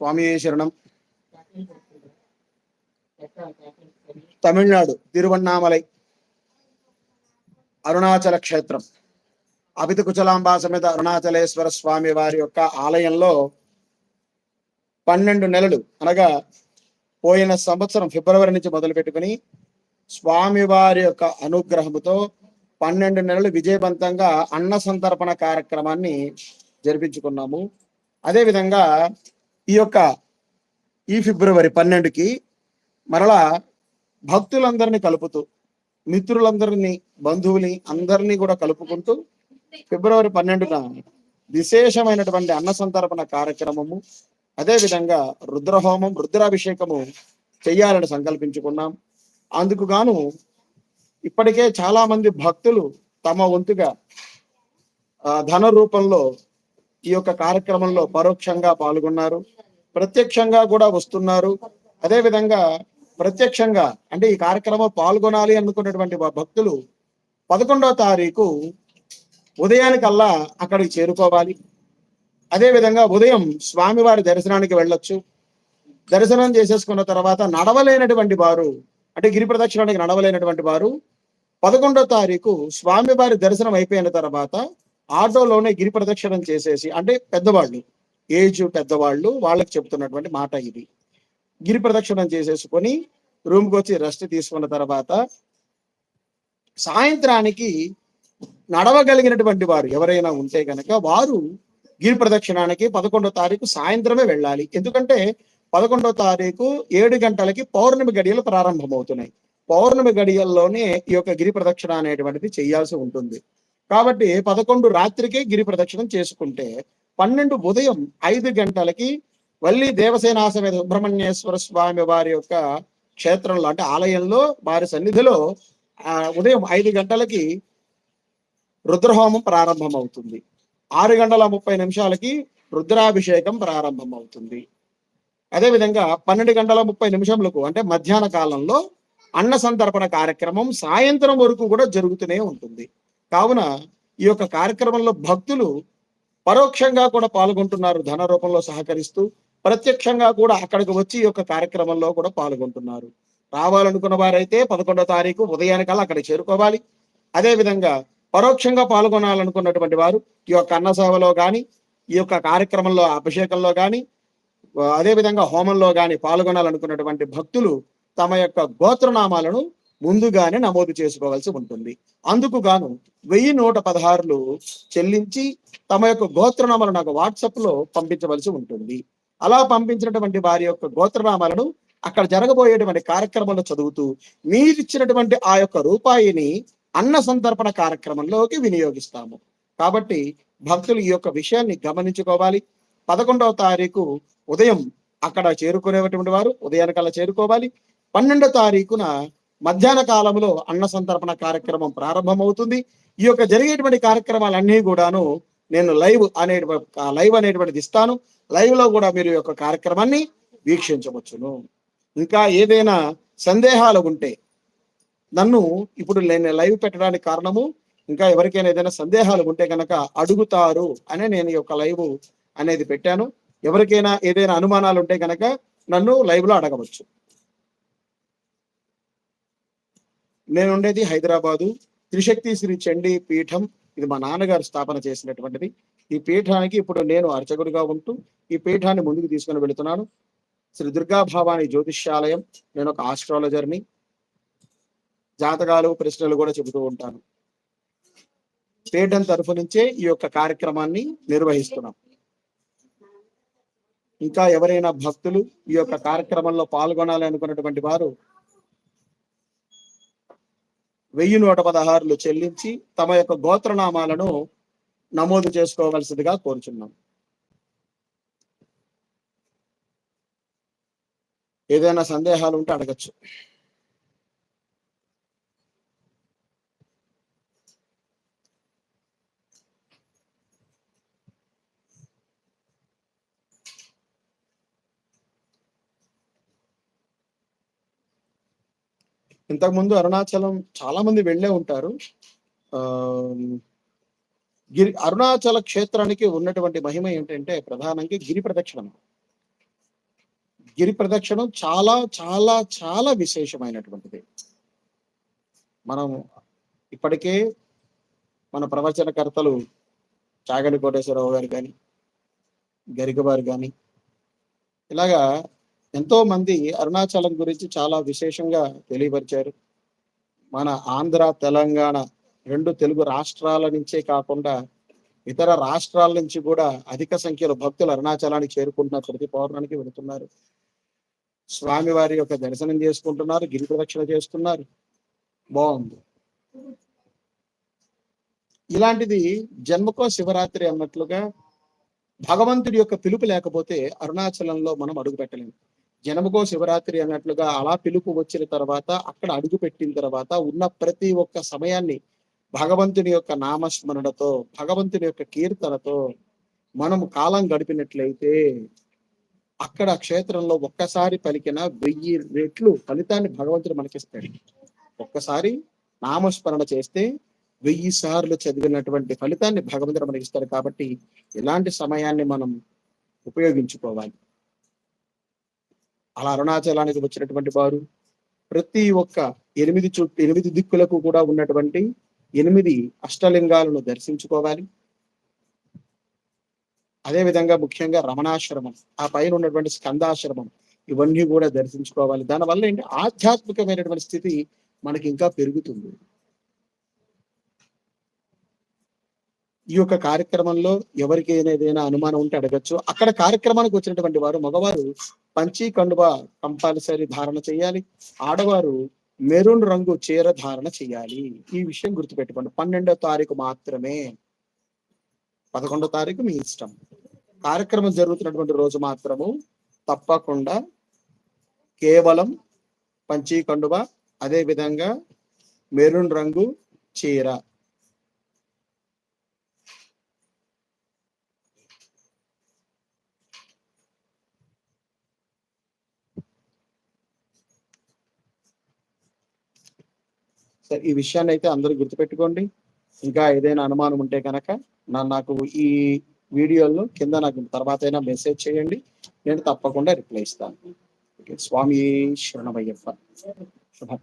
స్వామి శరణం. తమిళనాడు తిరువన్నామలై అరుణాచల క్షేత్రం. అభిత కుచలాంబా సమేత అరుణాచలేశ్వర స్వామి వారి యొక్క ఆలయంలో పన్నెండు నెలలు అనగా పోయిన సంవత్సరం ఫిబ్రవరి నుంచి మొదలు పెట్టుకుని స్వామివారి యొక్క అనుగ్రహముతో పన్నెండు నెలలు విజయవంతంగా అన్న సంతర్పణ కార్యక్రమాన్ని జరిపించుకున్నాము. అదేవిధంగా ఈ యొక్క ఈ ఫిబ్రవరి పన్నెండుకి మరలా భక్తులందరినీ కలుపుతూ మిత్రులందరినీ బంధువుని అందరినీ కూడా కలుపుకుంటూ ఫిబ్రవరి పన్నెండున విశేషమైనటువంటి అన్న సంతర్పణ కార్యక్రమము అదేవిధంగా రుద్రహోమం రుద్రాభిషేకము చెయ్యాలని సంకల్పించుకున్నాం. అందుకు గాను ఇప్పటికే చాలా మంది భక్తులు తమ వంతుగా ధన రూపంలో ఈ యొక్క కార్యక్రమంలో పరోక్షంగా పాల్గొన్నారు ప్రత్యక్షంగా కూడా వస్తున్నారు. అదే విధంగా ప్రత్యక్షంగా అంటే ఈ కార్యక్రమం పాల్గొనాలి అనుకున్నటువంటి భక్తులు పదకొండవ తారీఖు ఉదయానికల్లా అక్కడికి చేరుకోవాలి. అదే విధంగా ఉదయం స్వామివారి దర్శనానికి వెళ్ళొచ్చు. దర్శనం చేసేసుకున్న తర్వాత నడవలేనటువంటి వారు అంటే గిరి ప్రదక్షిణానికి నడవలేనటువంటి వారు పదకొండో తారీఖు స్వామివారి దర్శనం అయిపోయిన తర్వాత ఆటోలోనే గిరి ప్రదక్షిణం చేసేసి అంటే పెద్దవాళ్ళు ఏజ్ పెద్దవాళ్ళు వాళ్ళకి చెప్తున్నటువంటి మాట ఇది. గిరి ప్రదక్షిణం చేసేసుకొని రూమ్కి వచ్చి రెస్ట్ తీసుకున్న తర్వాత సాయంత్రానికి నడవగలిగినటువంటి వారు ఎవరైనా ఉంటే కనుక వారు గిరి ప్రదక్షిణానికి పదకొండో తారీఖు సాయంత్రమే వెళ్ళాలి. ఎందుకంటే పదకొండో తారీఖు ఏడు గంటలకి పౌర్ణమి గడియలు ప్రారంభమవుతున్నాయి. పౌర్ణమి గడియల్లోనే ఈ యొక్క గిరి ప్రదక్షిణ అనేటువంటిది చేయాల్సి ఉంటుంది. కాబట్టి పదకొండు రాత్రికే గిరి ప్రదక్షిణం చేసుకుంటే పన్నెండు ఉదయం ఐదు గంటలకి వల్లి దేవసేనా సుబ్రహ్మణ్యేశ్వర స్వామి వారి యొక్క క్షేత్రంలో అంటే ఆలయంలో వారి సన్నిధిలో ఉదయం ఐదు గంటలకి రుద్రహోమం ప్రారంభమవుతుంది. ఆరు గంటల ముప్పై నిమిషాలకి రుద్రాభిషేకం ప్రారంభమవుతుంది. అదేవిధంగా పన్నెండు గంటల ముప్పై నిమిషములకు అంటే మధ్యాహ్న కాలంలో అన్న సంతర్పణ కార్యక్రమం సాయంత్రం వరకు కూడా జరుగుతూనే ఉంటుంది. కావున ఈ యొక్క కార్యక్రమంలో భక్తులు పరోక్షంగా కూడా పాల్గొంటున్నారు ధన రూపంలో సహకరిస్తూ ప్రత్యక్షంగా కూడా అక్కడికి వచ్చి ఈ యొక్క కార్యక్రమంలో కూడా పాల్గొంటున్నారు. రావాలనుకున్న వారైతే పదకొండో తారీఖు ఉదయానికల్లా అక్కడ చేరుకోవాలి. అదేవిధంగా పరోక్షంగా పాల్గొనాలనుకున్నటువంటి వారు ఈ యొక్క అన్న సేవలో కానీ ఈ యొక్క కార్యక్రమంలో అభిషేకంలో కానీ అదే విధంగా హోమంలో కానీ పాల్గొనాలనుకున్నటువంటి భక్తులు తమ యొక్క గోత్రనామాలను ముందుగానే నమోదు చేసుకోవాల్సి ఉంటుంది. అందుకు గాను వెయ్యి నూట పదహారులు చెల్లించి తమ యొక్క గోత్రనామాలను నాకు వాట్సాప్లో పంపించవలసి ఉంటుంది. అలా పంపించినటువంటి వారి యొక్క గోత్రనామాలను అక్కడ జరగబోయేటువంటి కార్యక్రమంలో చదువుతూ మీరిచ్చినటువంటి ఆ యొక్క రూపాయిని అన్న సంతర్పణ కార్యక్రమంలోకి వినియోగిస్తాము. కాబట్టి భక్తులు ఈ యొక్క విషయాన్ని గమనించుకోవాలి. పదకొండవ తారీఖు ఉదయం అక్కడ చేరుకునేటువంటి వారు ఉదయానికల్లా చేరుకోవాలి. పన్నెండో తారీఖున మధ్యాహ్న కాలంలో అన్న సంతర్పణ కార్యక్రమం ప్రారంభమవుతుంది. ఈ యొక్క జరిగేటువంటి కార్యక్రమాలన్నీ కూడాను నేను లైవ్ అనే లైవ్ అనేటువంటిది ఇస్తాను. లైవ్లో కూడా మీరు ఈ యొక్క కార్యక్రమాన్ని వీక్షించవచ్చును. ఇంకా ఏదైనా సందేహాలు ఉంటే నన్ను ఇప్పుడు నేను లైవ్ పెట్టడానికి కారణము ఇంకా ఎవరికైనా ఏదైనా సందేహాలు ఉంటే కనుక అడుగుతారు అనే నేను ఈ యొక్క లైవ్ అనేది పెట్టాను. ఎవరికైనా ఏదైనా అనుమానాలు ఉంటే కనుక నన్ను లైవ్లో అడగవచ్చు. నేను ఉండేది హైదరాబాదు. త్రిశక్తి శ్రీ చండీ పీఠం ఇది మా నాన్నగారు స్థాపన చేసినటువంటిది. ఈ పీఠానికి ఇప్పుడు నేను అర్చకుడిగా ఉంటూ ఈ పీఠాన్ని ముందుకు తీసుకుని వెళుతున్నాను. శ్రీ దుర్గాభావాని జ్యోతిష్యాలయం. నేను ఒక ఆస్ట్రాలజర్ని. జాతకాలు ప్రశ్నలు కూడా చెబుతూ ఉంటాను. పీఠం తరఫు నుంచే ఈ యొక్క కార్యక్రమాన్ని నిర్వహిస్తున్నాం. ఇంకా ఎవరైనా భక్తులు ఈ యొక్క కార్యక్రమంలో పాల్గొనాలి అనుకున్నటువంటి వారు వెయ్యి నూట పదహారులు చెల్లించి తమ యొక్క గోత్రనామాలను నమోదు చేసుకోవలసిందిగా కోరుచున్నాం. ఏదైనా సందేహాలు ఉంటే అడగచ్చు. ఇంతకుముందు అరుణాచలం చాలా మంది వెళ్ళే ఉంటారు. ఆ గిరి అరుణాచల క్షేత్రానికి ఉన్నటువంటి మహిమ ఏంటంటే ప్రధానంగా గిరి ప్రదక్షిణం. గిరి ప్రదక్షిణం చాలా చాలా చాలా విశేషమైనటువంటిది. మనం ఇప్పటికే మన ప్రవచనకర్తలు చాగడి కోటేశ్వరరావు గారు కానీ గరికవారు కానీ ఇలాగా ఎంతో మంది అరుణాచలం గురించి చాలా విశేషంగా తెలియపరిచారు. మన ఆంధ్ర తెలంగాణ రెండు తెలుగు రాష్ట్రాల నుంచే కాకుండా ఇతర రాష్ట్రాల నుంచి కూడా అధిక సంఖ్యలో భక్తులు అరుణాచలానికి చేరుకుంటున్నారు. ప్రతి పౌర్ణానికి వెళుతున్నారు. స్వామివారి యొక్క దర్శనం చేసుకుంటున్నారు. గిరి ప్రదక్షిణ చేస్తున్నారు. బాగుంది. ఇలాంటిది జన్మకో శివరాత్రి అన్నట్లుగా భగవంతుడి యొక్క పిలుపు లేకపోతే అరుణాచలంలో మనం అడుగు పెట్టలేము జనముకో శివరాత్రి అన్నట్లుగా అలా పిలుపు వచ్చిన తర్వాత అక్కడ అడుగు పెట్టిన తర్వాత ఉన్న ప్రతి ఒక్క సమయాన్ని భగవంతుని యొక్క నామస్మరణతో భగవంతుని యొక్క కీర్తనతో మనం కాలం గడిపినట్లయితే అక్కడ క్షేత్రంలో ఒక్కసారి పలికిన వెయ్యి రెట్లు ఫలితాన్ని భగవంతుడు మనకిస్తాడు. ఒక్కసారి నామస్మరణ చేస్తే వెయ్యి సార్లు చదివినటువంటి ఫలితాన్ని భగవంతుడు మనకిస్తాడు కాబట్టి ఇలాంటి సమయాన్ని మనం ఉపయోగించుకోవాలి. అలా అరుణాచలానికి వచ్చినటువంటి వారు ప్రతి ఒక్క ఎనిమిది చుట్టూ ఎనిమిది దిక్కులకు కూడా ఉన్నటువంటి ఎనిమిది అష్టలింగాలను దర్శించుకోవాలి. అదే విధంగా ముఖ్యంగా రమణాశ్రమం ఆ పైన ఉన్నటువంటి స్కందాశ్రమం ఇవన్నీ కూడా దర్శించుకోవాలి. దానివల్ల ఏంటి? ఆధ్యాత్మికమైనటువంటి స్థితి మనకి ఇంకా పెరుగుతుంది. ఈ యొక్క కార్యక్రమంలో ఎవరికి ఏదైనా అనుమానం ఉంటే అడగచ్చు. అక్కడ కార్యక్రమానికి వచ్చినటువంటి వారు మగవారు పంచి కండువ కంపల్సరీ ధారణ చేయాలి. ఆడవారు మెరూన్ రంగు చీర ధారణ చేయాలి. ఈ విషయం గుర్తుపెట్టుకోండి. పన్నెండో తారీఖు మాత్రమే. పదకొండో తారీఖు మీ ఇష్టం. కార్యక్రమం జరుగుతున్నటువంటి రోజు మాత్రము తప్పకుండా కేవలం పంచీ కండువ అదే విధంగా మెరూన్ రంగు చీర. సరే ఈ విషయాన్ని అయితే అందరూ గుర్తుపెట్టుకోండి. ఇంకా ఏదైనా అనుమానం ఉంటే కనుక నాకు ఈ వీడియోలో కింద నాకు తర్వాత అయినా మెసేజ్ చేయండి. నేను తప్పకుండా రిప్లై ఇస్తాను. ఓకే, స్వామి శరణమయ్యప్ప. శుభం